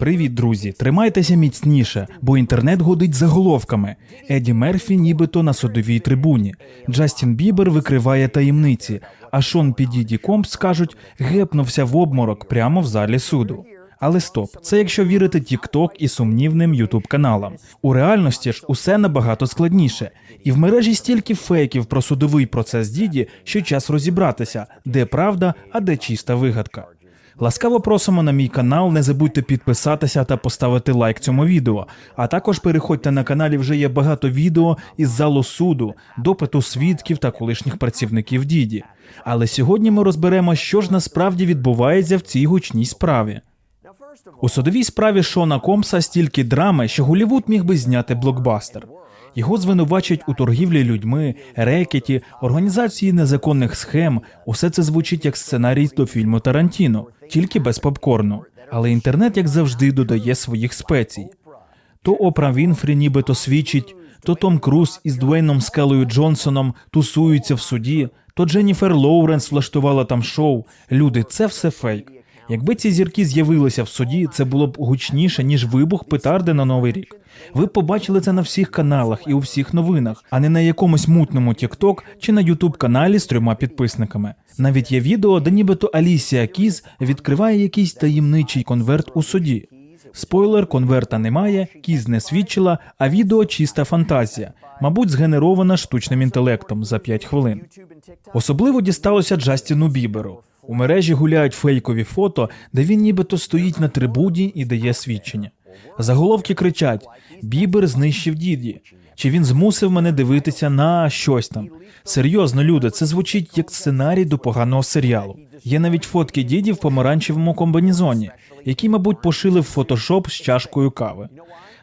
Привіт, друзі! Тримайтеся міцніше, бо інтернет годить заголовками. Еді Мерфі нібито на судовій трибуні. Джастін Бібер викриває таємниці, а Шон Підіді Компс кажуть, гепнувся в обморок прямо в залі суду. Але стоп, це якщо вірити TikTok і сумнівним Ютуб каналам. У реальності ж усе набагато складніше, і в мережі стільки фейків про судовий процес діді, що час розібратися, де правда, а де чиста вигадка. Ласкаво просимо на мій канал. Не забудьте підписатися та поставити лайк цьому відео. А також переходьте на каналі. Вже є багато відео із залу суду, допиту свідків та колишніх працівників діді. Але сьогодні ми розберемо, що ж насправді відбувається в цій гучній справі. У судовій справі Шона Комса стільки драми, що Голівуд міг би зняти блокбастер. Його звинувачують у торгівлі людьми, рекеті, організації незаконних схем. Усе це звучить як сценарій до фільму Тарантіно, тільки без попкорну. Але інтернет, як завжди, додає своїх спецій. То Опра Вінфрі нібито свідчить, то Том Круз із Дуейном Скелою Джонсоном тусуються в суді, то Дженніфер Лоуренс влаштувала там шоу. Люди, це все фейк. Якби ці зірки з'явилися в суді, це було б гучніше, ніж вибух петарди на новий рік. Ви побачили це на всіх каналах і у всіх новинах, а не на якомусь мутному TikTok чи на youtube каналі з трьома підписниками. Навіть є відео, де нібито Алісія Кіз відкриває якийсь таємничий конверт у суді. Спойлер, конверта немає, кіз не свідчила, а відео чиста фантазія, мабуть, згенерована штучним інтелектом за 5 хвилин. Особливо дісталося Джастіну Біберу. У мережі гуляють фейкові фото, де він нібито стоїть на трибуні і дає свідчення. Заголовки кричать: Бібер знищив діді. Чи він змусив мене дивитися на щось там? Серйозно, люди, це звучить як сценарій до поганого серіалу. Є навіть фотки діді в помаранчевому комбінезоні, які, мабуть, пошили в фотошоп з чашкою кави.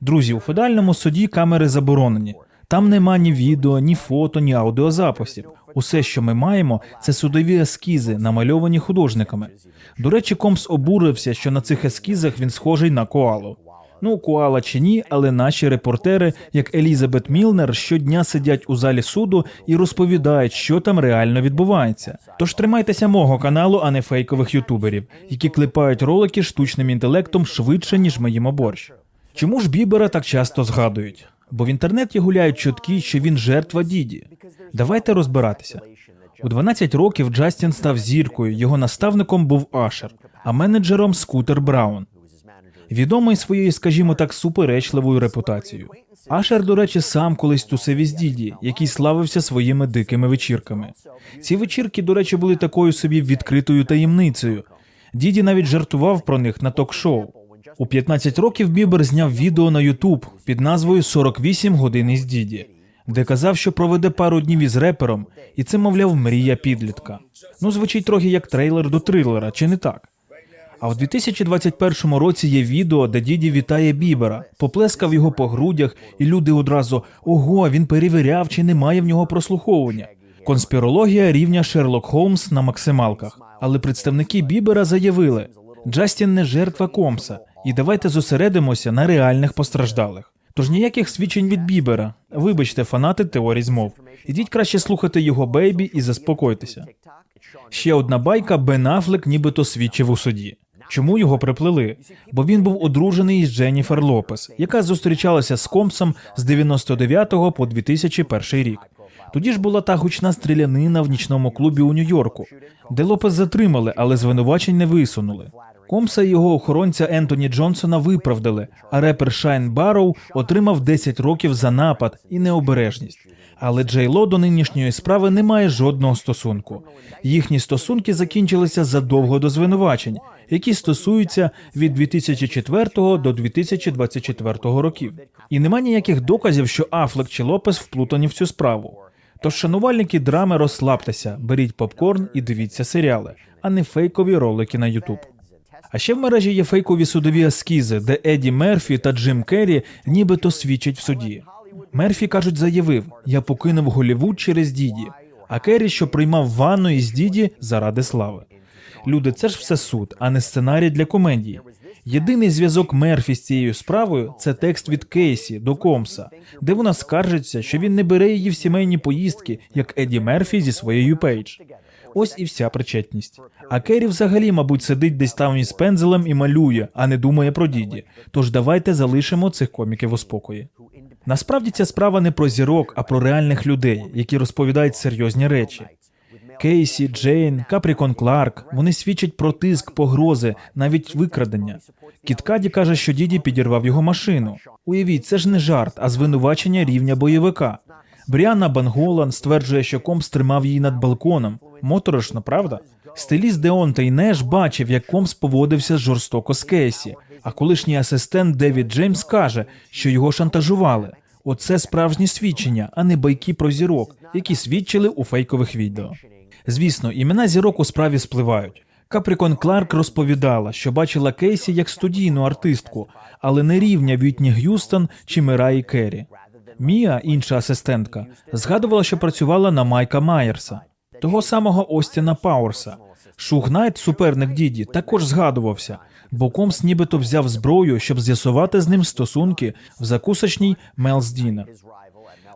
Друзі, у федеральному суді камери заборонені. Там нема ні відео, ні фото, ні аудіозаписів. Усе, що ми маємо, це судові ескізи, намальовані художниками. До речі, Комс обурився, що на цих ескізах він схожий на коалу. Ну, коала чи ні, але наші репортери, як Елізабет Мілнер, щодня сидять у залі суду і розповідають, що там реально відбувається. Тож тримайтеся мого каналу, а не фейкових ютуберів, які клепають ролики штучним інтелектом швидше, ніж ми їмо борщ. Чому ж Бібера так часто згадують? Бо в інтернеті гуляють чутки, що він жертва діді. Давайте розбиратися. У 12 років Джастін став зіркою. Його наставником був Ашер, а менеджером Скутер Браун. Відомий своєю, скажімо так, суперечливою репутацією. Ашер, до речі, сам колись тусив із діді, який славився своїми дикими вечірками. Ці вечірки, до речі, були такою собі відкритою таємницею. Діді навіть жартував про них на ток-шоу. У 15 років Бібер зняв відео на Ютуб під назвою «48 годин із Діді, де казав, що проведе пару днів із репером, і це, мовляв, мрія підлітка. Ну, звучить трохи як трейлер до трилера, чи не так? А в 2021 році є відео, де діді вітає Бібера, поплескав його по грудях, і люди одразу ого, він перевіряв, чи немає в нього прослуховування. Конспірологія рівня Шерлок Холмс на максималках. Але представники Бібера заявили: Джастін не жертва Комса, і давайте зосередимося на реальних постраждалих. Тож ніяких свідчень від Бібера. Вибачте, фанати теорій змов. Ідіть краще слухати його бейбі і заспокойтеся. Ще одна байка Бен Афлек нібито свідчив у суді. Чому його приплели? Бо він був одружений із Дженніфер Лопес, яка зустрічалася з Комсом з 99 по 2001 рік. Тоді ж була та гучна стрілянина в нічному клубі у Нью-Йорку, де Лопес затримали, але звинувачень не висунули. Комса і його охоронця Ентоні Джонсона виправдали, а репер Шайн Барроу отримав 10 років за напад і необережність. Але Джей Ло до нинішньої справи не має жодного стосунку. Їхні стосунки закінчилися задовго до звинувачень, які стосуються від 2004 до 2024 років. І нема ніяких доказів, що Афлек чи Лопес вплутані в цю справу. Тож, шанувальники драми, розслабтеся, беріть попкорн і дивіться серіали, а не фейкові ролики на Ютуб. А ще в мережі є фейкові судові ескізи, де Еді Мерфі та Джим Керрі нібито свідчать в суді. Мерфі кажуть, заявив: я покинув Голівуд через діді, а Керрі, що приймав ванну із діді заради слави. Люди, це ж все суд, а не сценарій для комедії. Єдиний зв'язок Мерфі з цією справою це текст від Кейсі до Комса, де вона скаржиться, що він не бере її в сімейні поїздки, як Еді Мерфі зі своєю Пейдж. Ось і вся причетність. А Керрі взагалі, мабуть, сидить десь там із пензелем і малює, а не думає про діді. Тож давайте залишимо цих коміків у спокої. Насправді ця справа не про зірок, а про реальних людей, які розповідають серйозні речі. Кейсі, Джейн, Капрікон Кларк вони свідчать про тиск, погрози, навіть викрадення. Кіт Каді каже, що діді підірвав його машину. Уявіть, це ж не жарт, а звинувачення рівня бойовика. Бріанна Банголан стверджує, що Комс тримав її над балконом. Моторошно, правда? Стиліст Деонтей Неш бачив, як Комс поводився жорстоко з Кейсі, а колишній асистент Девід Джеймс каже, що його шантажували. Оце справжні свідчення, а не байки про зірок, які свідчили у фейкових відео. Звісно, імена зірок у справі спливають. Капрікон Кларк розповідала, що бачила Кейсі як студійну артистку, але не рівня Вітні Г'юстон чи Мираї Керрі. Мія, інша асистентка, згадувала, що працювала на Майка Майерса, того самого Остіна Пауерса. Шуг Найт, суперник Діді, також згадувався, бо Комс нібито взяв зброю, щоб з'ясувати з ним стосунки в закусочній Мелс Дінер.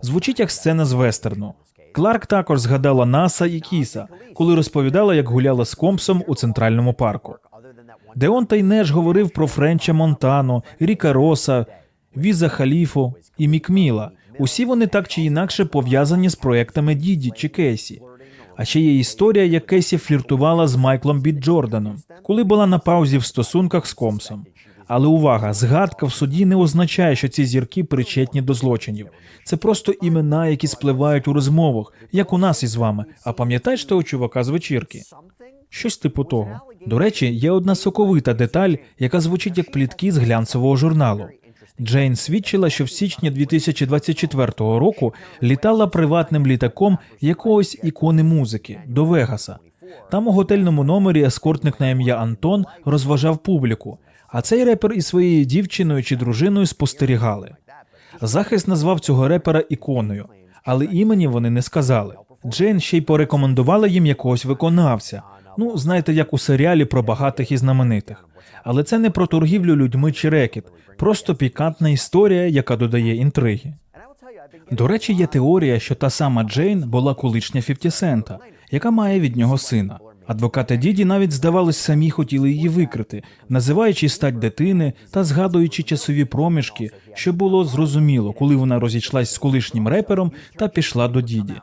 Звучить як сцена з вестерну. Кларк також згадала Наса і Кіса, коли розповідала, як гуляла з Компсом у центральному парку. Деонтай Неш говорив про Френча Монтану, Ріка Роса, Віза Халіфу і Мікміла. Усі вони так чи інакше пов'язані з проектами Діді чи Кейсі. А ще є історія, як Кейсі фліртувала з Майклом Біт Джорданом, коли була на паузі в стосунках з Комсом. Але увага, згадка в суді не означає, що ці зірки причетні до злочинів. Це просто імена, які спливають у розмовах, як у нас із вами. А пам'ятаєш того чувака з вечірки? Щось типу того. До речі, є одна соковита деталь, яка звучить як плітки з глянцевого журналу. Джейн свідчила, що в січні 2024 року літала приватним літаком якогось ікони музики до Вегаса. Там у готельному номері ескортник на ім'я Антон розважав публіку, а цей репер із своєю дівчиною чи дружиною спостерігали. Захист назвав цього репера іконою, але імені вони не сказали. Джейн ще й порекомендувала їм якогось виконавця. Ну, знаєте, як у серіалі про багатих і знаменитих. Але це не про торгівлю людьми чи рекет, просто пікантна історія, яка додає інтриги. До речі, є теорія, що та сама Джейн була колишня 50 Сента, яка має від нього сина. Адвокати Діді навіть здавалось самі хотіли її викрити, називаючи стать дитини та згадуючи часові проміжки, що було зрозуміло, коли вона розійшлась з колишнім репером та пішла до Діді.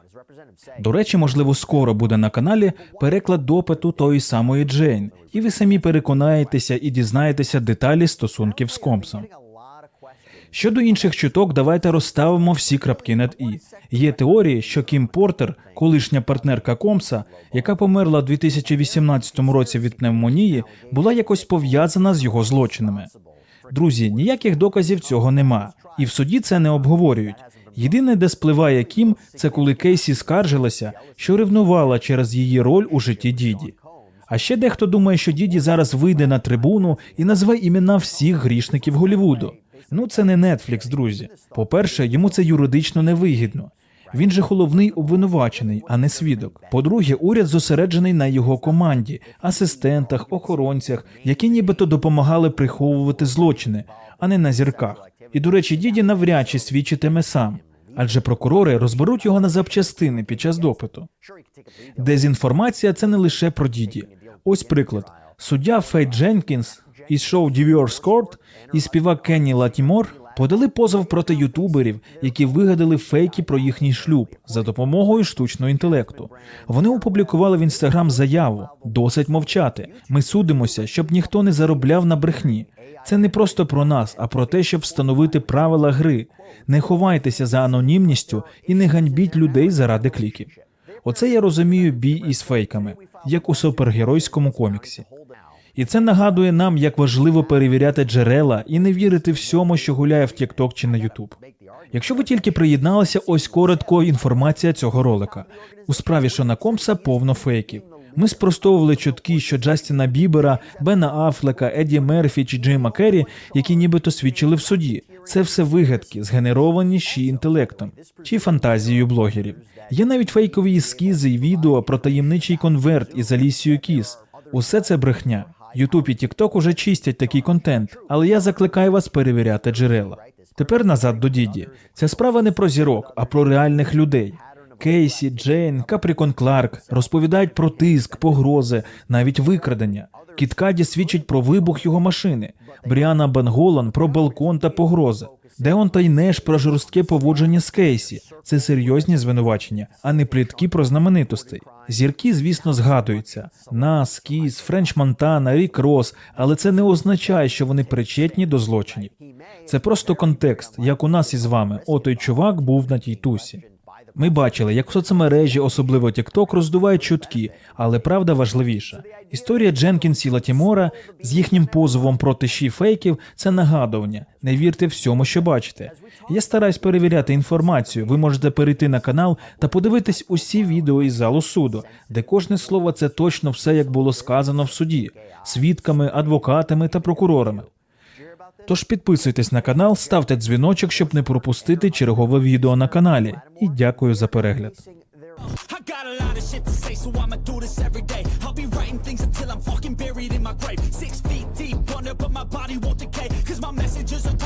До речі, можливо, скоро буде на каналі переклад допиту тої самої Джейн, і ви самі переконаєтеся і дізнаєтеся деталі стосунків з Компсом. Щодо інших чуток, давайте розставимо всі крапки над і. Є теорії, що Кім Портер, колишня партнерка Комса, яка померла у 2018 році від пневмонії, була якось пов'язана з його злочинами. Друзі, ніяких доказів цього нема, і в суді це не обговорюють. Єдине, де спливає Кім, це коли Кейсі скаржилася, що ревнувала через її роль у житті Діді. А ще дехто думає, що Діді зараз вийде на трибуну і назве імена всіх грішників Голівуду. Ну це не Нетфлікс, друзі. По-перше, йому це юридично невигідно. Він же головний обвинувачений, а не свідок. По-друге, уряд зосереджений на його команді, асистентах, охоронцях, які нібито допомагали приховувати злочини, а не на зірках. І, до речі, діді навряд чи свідчитиме сам, адже прокурори розберуть його на запчастини під час допиту. Дезінформація це не лише про діді. Ось приклад: суддя Фей Дженкінс із шоу Divorce Court і співак Кенні Латімор подали позов проти ютуберів, які вигадали фейки про їхній шлюб за допомогою штучного інтелекту. Вони опублікували в інстаграм заяву досить мовчати. Ми судимося, щоб ніхто не заробляв на брехні. Це не просто про нас, а про те, щоб встановити правила гри. Не ховайтеся за анонімністю і не ганьбіть людей заради кліків. Оце я розумію бій із фейками, як у супергеройському коміксі. І це нагадує нам, як важливо перевіряти джерела і не вірити всьому, що гуляє в TikTok чи на YouTube. Якщо ви тільки приєдналися, ось коротко інформація цього ролика. У справі Шона Комса повно фейків. Ми спростовували чутки, що Джастіна Бібера, Бена Афлека, Еді Мерфі чи Джейма Керрі, які нібито свідчили в суді. Це все вигадки, згенеровані ще інтелектом чи фантазією блогерів. Є навіть фейкові ескізи і відео про таємничий конверт із Алісією Кіс. Усе це брехня. Ютуб і Тікток уже чистять такий контент, але я закликаю вас перевіряти джерела. Тепер назад до діді. Ця справа не про зірок, а про реальних людей. Кейсі, Джейн, Капрікон Кларк розповідають про тиск, погрози, навіть викрадення. Кіт Каді свідчить про вибух його машини. Бріана Бенголан про балкон та погрози. Деон Тайнеш про жорстке поводження з Кейсі. Це серйозні звинувачення, а не плітки про знаменитостей. Зірки, звісно, згадуються: Нас, Кіс, Френч Монтана, Рік Рос, але це не означає, що вони причетні до злочинів. Це просто контекст, як у нас із вами. О, той чувак був на тій тусі. Ми бачили, як в соцмережі, особливо TikTok, роздувають чутки, але правда важливіша. Історія Дженкінс і Латімора з їхнім позовом проти ші фейків це нагадування. Не вірте всьому, що бачите. Я стараюсь перевіряти інформацію. Ви можете перейти на канал та подивитись усі відео із залу суду, де кожне слово це точно все, як було сказано в суді, свідками, адвокатами та прокурорами. Тож підписуйтесь на канал, ставте дзвіночок, щоб не пропустити чергове відео на каналі. І дякую за перегляд. I got a lot of shit to say, so I'ma do this every day. I'll be writing things until I'm fucking buried in my grave. Six feet deep under, but my body won't decay. Cause my messages are